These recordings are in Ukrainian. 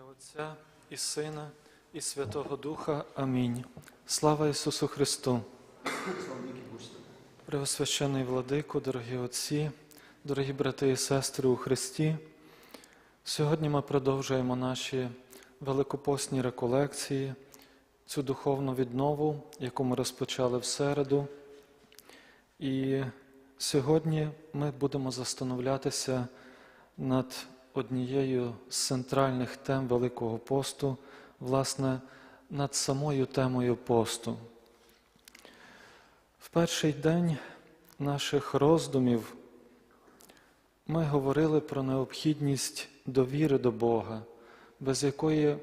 Ім'я Отця і Сина, і Святого Духа. Амінь. Слава Ісусу Христу! Преосвящений владико, дорогі отці, дорогі брати і сестри у Христі. Сьогодні ми продовжуємо наші великопосні реколекції, цю духовну віднову, яку ми розпочали в середу. І сьогодні ми будемо застановлятися над однією з центральних тем Великого посту, власне, над самою темою посту. В перший день наших роздумів ми говорили про необхідність довіри до Бога, без якої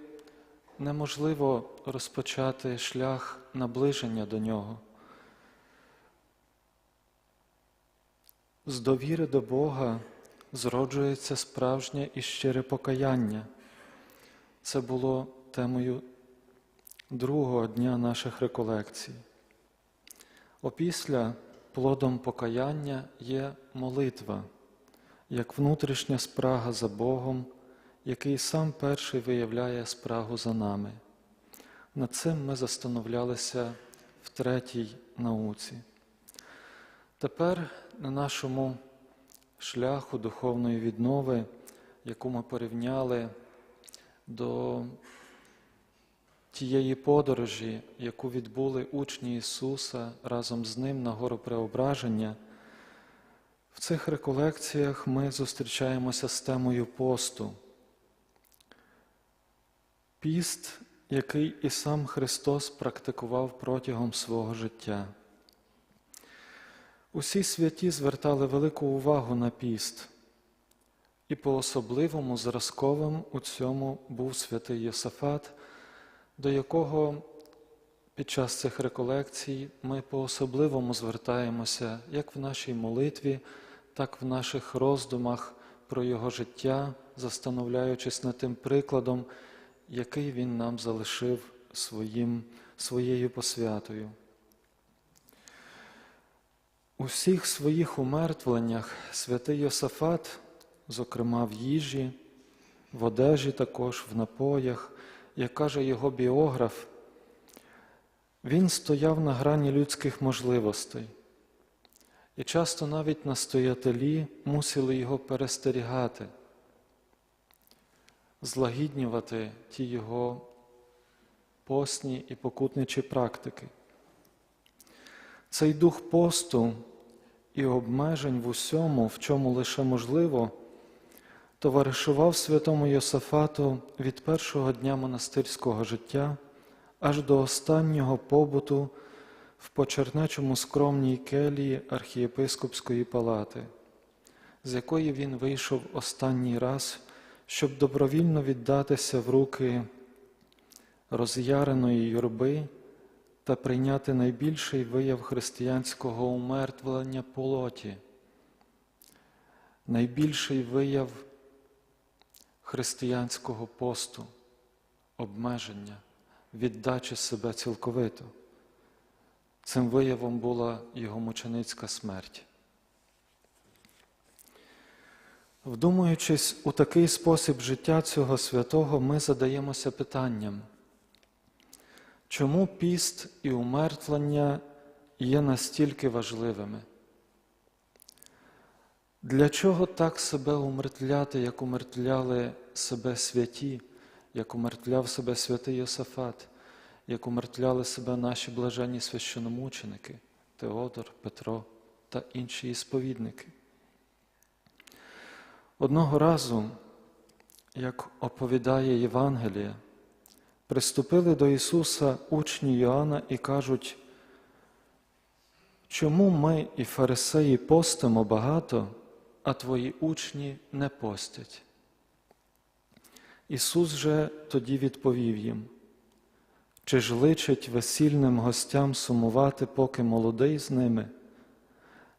неможливо розпочати шлях наближення до Нього. З довіри до Бога зроджується справжнє і щире покаяння. Це було темою другого дня наших реколекцій. Опісля плодом покаяння є молитва, як внутрішня спрага за Богом, який сам перший виявляє спрагу за нами. Над цим ми застановлялися в третій науці. Тепер на нашому шляху духовної віднови, яку ми порівняли до тієї подорожі, яку відбули учні Ісуса разом з Ним на гору Преображення, в цих реколекціях ми зустрічаємося з темою посту. Піст, який і сам Христос практикував протягом свого життя. Усі святі звертали велику увагу на піст, і по-особливому зразковим у цьому був святий Йосафат, до якого під час цих реколекцій ми по-особливому звертаємося як в нашій молитві, так в наших роздумах про його життя, застановляючись над тим прикладом, який він нам залишив своїм, своєю посвятою. У всіх своїх умертвленнях святий Йосафат, зокрема в їжі, в одежі також, в напоях, як каже його біограф, він стояв на грані людських можливостей. І часто навіть настоятелі мусили його перестерігати, злагіднювати ті його постні і покутничі практики. Цей дух посту і обмежень в усьому, в чому лише можливо, товаришував святому Йосафату від першого дня монастирського життя аж до останнього побуту в почернечому скромній келії архієпископської палати, з якої він вийшов останній раз, щоб добровільно віддатися в руки роз'яреної юрби та прийняти найбільший вияв християнського умертвлення плоті, найбільший вияв християнського посту, обмеження, віддачі себе цілковито. Цим виявом була його мученицька смерть. Вдумуючись у такий спосіб життя цього святого, ми задаємося питанням. Чому піст і умертвлення є настільки важливими? Для чого так себе умертвляти, як умертвляли себе святі, як умертвляв себе святий Йосафат, як умертвляли себе наші блаженні священомученики Теодор, Петро та інші ісповідники? Одного разу, як оповідає Євангелія, Приступили до Ісуса учні Йоанна і кажуть, чому ми і фарисеї постимо багато, а твої учні не постять? Ісус же тоді відповів їм, чи ж личить весільним гостям сумувати, поки молодий з ними?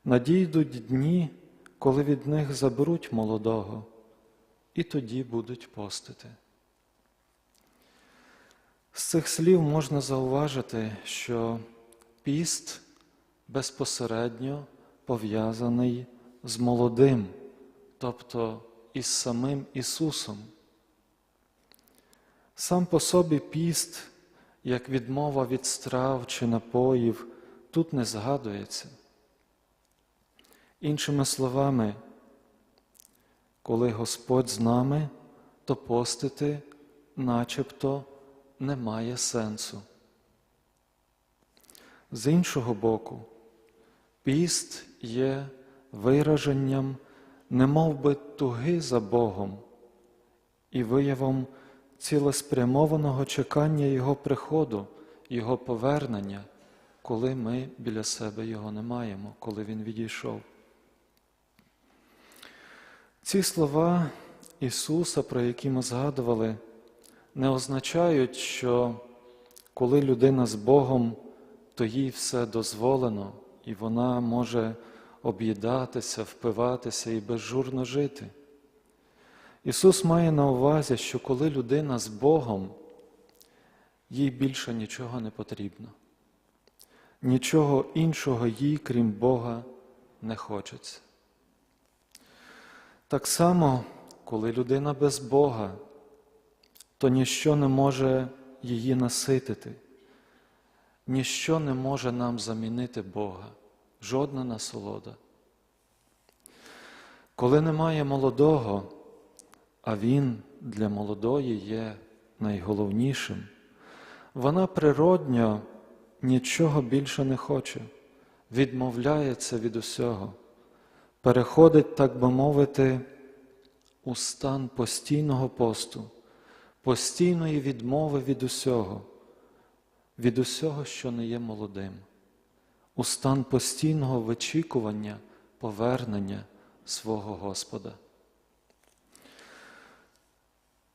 Надійдуть дні, коли від них заберуть молодого, і тоді будуть постити. З цих слів можна зауважити, що піст безпосередньо пов'язаний з молодим, тобто із самим Ісусом. Сам по собі піст, як відмова від страв чи напоїв, тут не згадується. Іншими словами, коли Господь з нами, то постити начебто немає сенсу. З іншого боку, піст є вираженням немов би туги за Богом і виявом цілеспрямованого чекання Його приходу, Його повернення, коли ми біля себе Його не маємо, коли Він відійшов. Ці слова Ісуса, про які ми згадували, не означають, що коли людина з Богом, то їй все дозволено, і вона може об'їдатися, впиватися і безжурно жити. Ісус має на увазі, що коли людина з Богом, їй більше нічого не потрібно. Нічого іншого їй, крім Бога, не хочеться. Так само, коли людина без Бога, то ніщо не може її наситити, ніщо не може нам замінити Бога, жодна насолода. Коли немає молодого, а він для молодої є найголовнішим, вона природньо нічого більше не хоче, відмовляється від усього, переходить, так би мовити, у стан постійного посту, постійної відмови від усього, від усього, що не є молодим, у стан постійного вичікування, повернення свого Господа.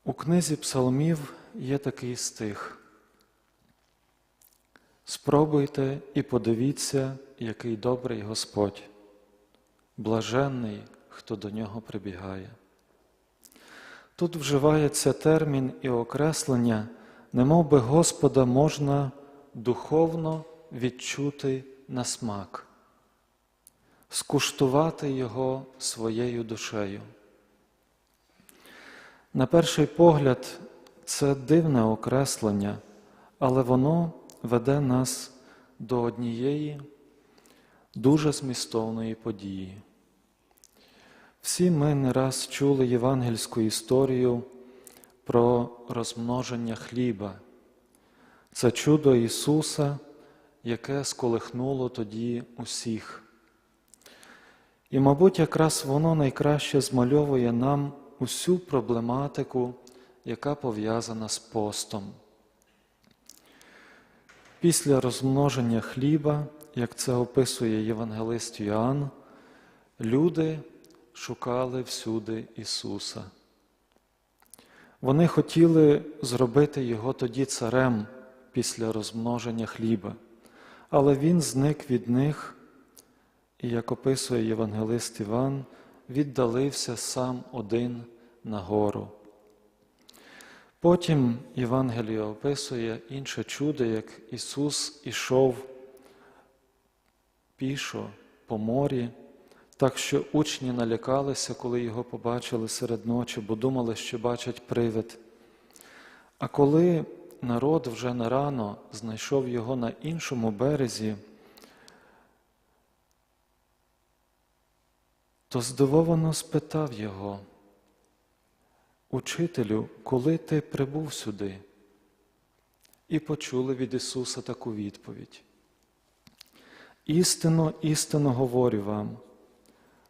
У книзі Псалмів є такий стих. Спробуйте і подивіться, який добрий Господь, блаженний, хто до нього прибігає. Тут вживається термін і окреслення, немов би Господа можна духовно відчути на смак, скуштувати Його своєю душею. На перший погляд, це дивне окреслення, але воно веде нас до однієї дуже змістовної події. Всі ми не раз чули євангельську історію про розмноження хліба. Це чудо Ісуса, яке сколихнуло тоді усіх. І, мабуть, якраз воно найкраще змальовує нам усю проблематику, яка пов'язана з постом. Після розмноження хліба, як це описує Євангелист Йоанн, люди шукали всюди Ісуса. Вони хотіли зробити Його тоді царем після розмноження хліба, але Він зник від них, і, як описує Євангелист Іван, віддалився сам один на гору. Потім Євангеліє описує інше чудо, як Ісус ішов пішо по морі, так що учні налякалися, коли його побачили серед ночі, бо думали, що бачать привид. А коли народ вже на рано знайшов його на іншому березі, то здивовано спитав його, Учителю, коли ти прибув сюди? І почули від Ісуса таку відповідь. Істинно, істинно говорю вам,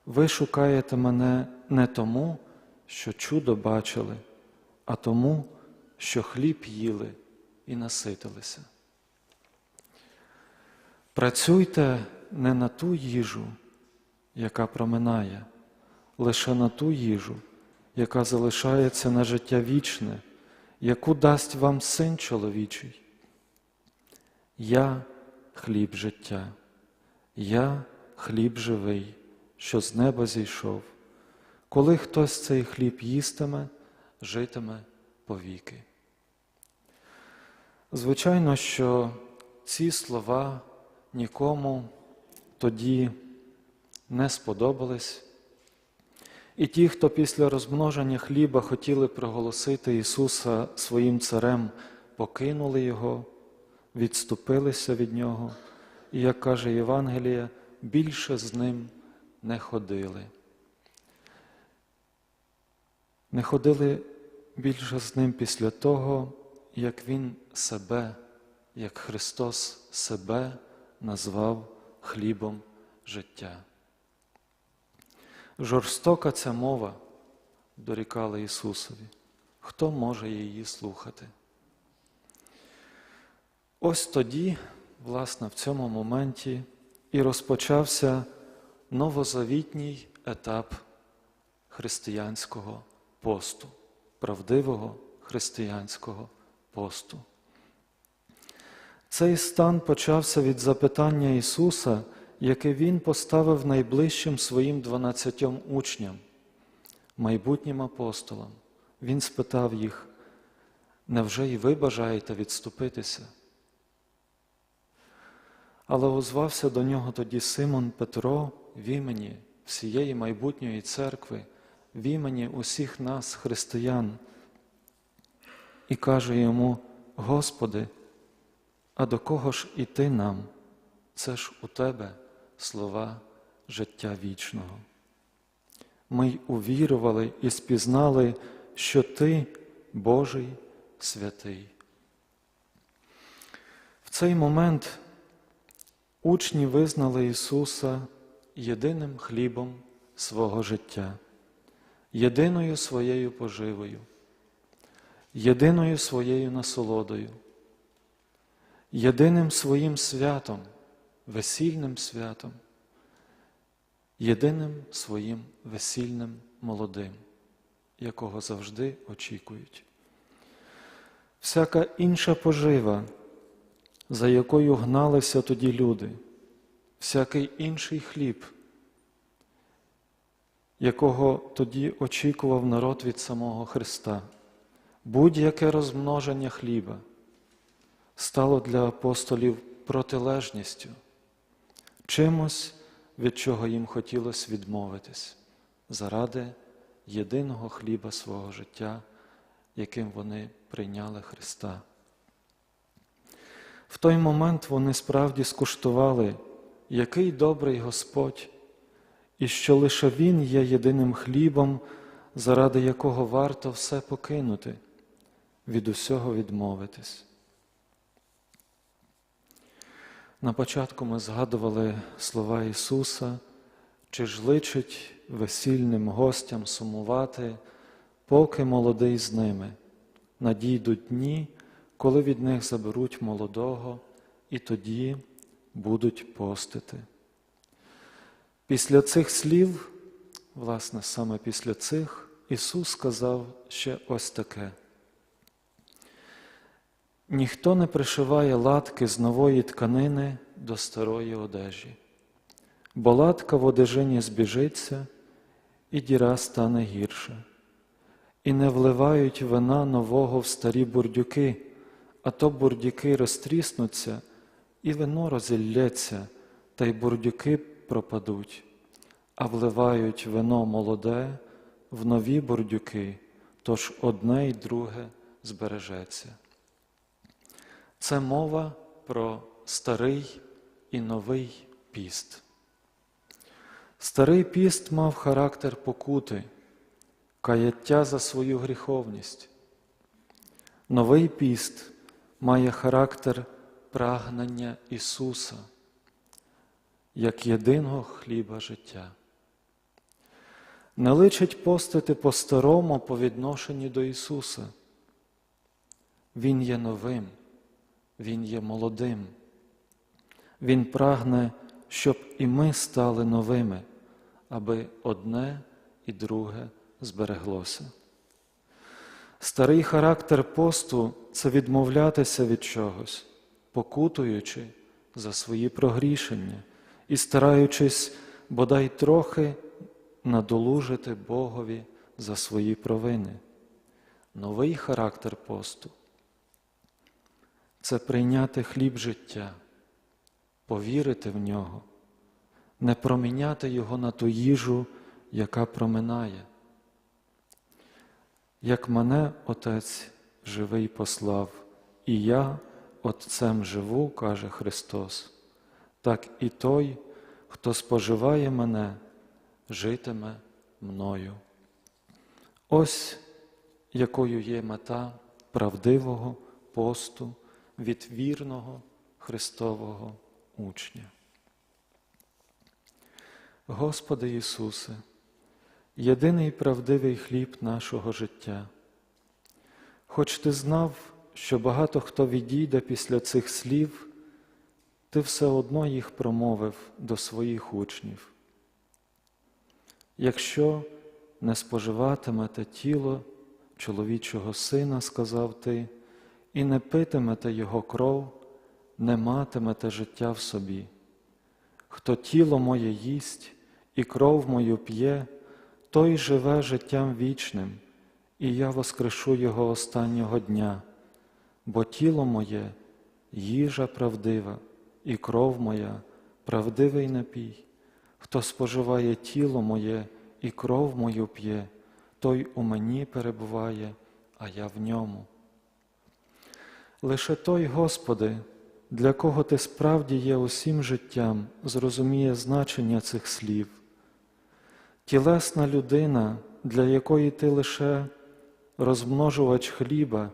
ви шукаєте мене не тому, що чудо бачили, а тому, що хліб їли і наситилися. Працюйте не на ту їжу, яка проминає, лише на ту їжу, яка залишається на життя вічне, яку дасть вам син чоловічий. Я хліб життя, я хліб живий, що з неба зійшов. Коли хтось цей хліб їстиме, житиме повіки. Звичайно, що ці слова нікому тоді не сподобались, І ті, хто після розмноження хліба хотіли проголосити Ісуса своїм царем, покинули Його, відступилися від Нього, і, як каже Євангеліє, більше з ним не ходили. Не ходили більше з ним після того, як Він себе, як Христос себе назвав хлібом життя. Жорстока ця мова, дорікали Ісусові. Хто може її слухати? Ось тоді, власне, в цьому моменті і розпочався новозавітній етап християнського посту, правдивого християнського посту. Цей стан почався від запитання Ісуса, яке Він поставив найближчим своїм дванадцятьом учням, майбутнім апостолам. Він спитав їх, невже і ви бажаєте відступитися? Але озвався до нього тоді Симон Петро в імені всієї майбутньої церкви, в імені усіх нас, християн, і каже йому, Господи, а до кого ж іти нам? Це ж у Тебе слова життя вічного. Ми й увірували і спізнали, що Ти Божий святий. В цей момент учні визнали Ісуса єдиним хлібом свого життя, єдиною своєю поживою, єдиною своєю насолодою, єдиним своїм святом, весільним святом, єдиним своїм весільним молодим, якого завжди очікують. Всяка інша пожива, за якою гналися тоді люди, всякий інший хліб, якого тоді очікував народ від самого Христа, будь-яке розмноження хліба стало для апостолів протилежністю, чимось, від чого їм хотілося відмовитись заради єдиного хліба свого життя, яким вони прийняли Христа. В той момент вони справді скуштували, який добрий Господь, і що лише Він є єдиним хлібом, заради якого варто все покинути, від усього відмовитись. На початку ми згадували слова Ісуса, чи ж личить весільним гостям сумувати, поки молодий з ними. Надійдуть дні, коли від них заберуть молодого, і тоді будуть постити. Після цих слів, власне, саме після цих, Ісус сказав ще ось таке. Ніхто не пришиває латки з нової тканини до старої одежі, бо латка в одежині збіжиться, і діра стане гірша, і не вливають вина нового в старі бурдюки, а то бурдюки розтріснуться, і вино розілляться, та й бурдюки пропадуть, а вливають вино молоде в нові бурдюки, тож одне й друге збережеться. Це мова про старий і новий піст. Старий піст мав характер покути, каяття за свою гріховність. Новий піст має характер прагнення Ісуса як єдиного хліба життя. Не личить постити по-старому по відношенню до Ісуса. Він є новим. Він є молодим. Він прагне, щоб і ми стали новими, аби одне і друге збереглося. Старий характер посту це відмовлятися від чогось, покутуючи за свої прогрішення і стараючись бодай трохи надолужити Богові за свої провини. Новий характер посту це прийняти хліб життя, повірити в нього, не проміняти його на ту їжу, яка проминає. Як мене Отець живий послав, і я Отцем живу, каже Христос, так і той, хто споживає мене, житиме мною. Ось якою є мета правдивого посту від вірного Христового учня. Господи Ісусе, єдиний правдивий хліб нашого життя. Хоч ти знав, що багато хто відійде після цих слів, ти все одно їх промовив до своїх учнів. Якщо не споживатимете тіло чоловічого сина, сказав ти, і не питимете його кров, не матимете життя в собі. Хто тіло моє їсть і кров мою п'є, той живе життям вічним, і я воскрешу його останнього дня, бо тіло моє їжа правдива, і кров моя правдивий напій. Хто споживає тіло моє і кров мою п'є, той у мені перебуває, а я в ньому. Лише той, Господи, для кого Ти справді є усім життям, зрозуміє значення цих слів. Тілесна людина, для якої ти лише розмножувач хліба,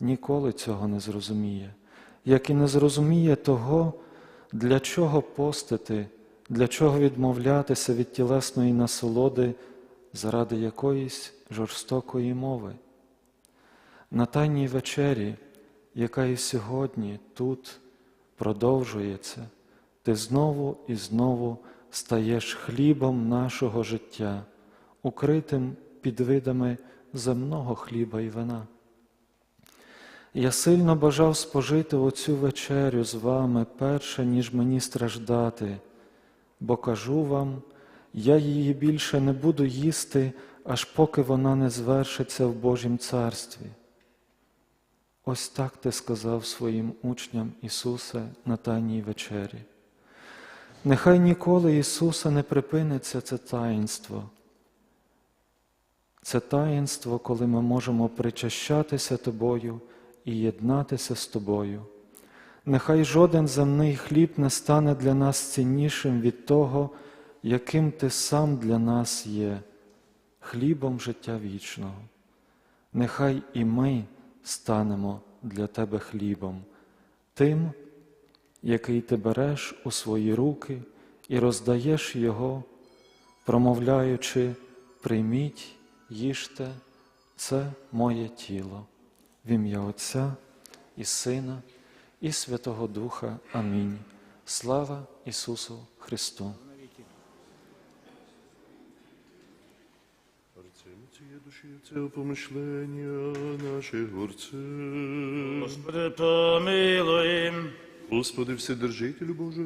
ніколи цього не зрозуміє, як і не зрозуміє того, для чого постити, для чого відмовлятися від тілесної насолоди заради якоїсь жорстокої мови. На Тайній вечері, яка і сьогодні тут продовжується, ти знову і знову стаєш хлібом нашого життя, укритим під видами земного хліба і вина. Я сильно бажав спожити оцю вечерю з вами перше, ніж мені страждати, бо кажу вам, я її більше не буду їсти, аж поки вона не звершиться в Божім царстві. Ось так ти сказав своїм учням Ісусе на Тайній вечері. Нехай ніколи Ісуса не припиниться це таїнство. Це таїнство, коли ми можемо причащатися Тобою і єднатися з Тобою. Нехай жоден земний хліб не стане для нас ціннішим від того, яким Ти сам для нас є, хлібом життя вічного. Нехай і ми станемо для Тебе хлібом, тим, який ти береш у свої руки і роздаєш його, промовляючи, прийміть, їжте, це моє тіло, в ім'я Отця і Сина, і Святого Духа. Амінь. Слава Ісусу Христу! Це помишлення наших горців. Господи, помилуй. Господи, Вседержителю Божий,